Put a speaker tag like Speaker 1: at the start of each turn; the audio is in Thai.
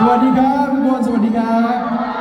Speaker 1: สวัสดีครับทุกคนสวัสดีครับ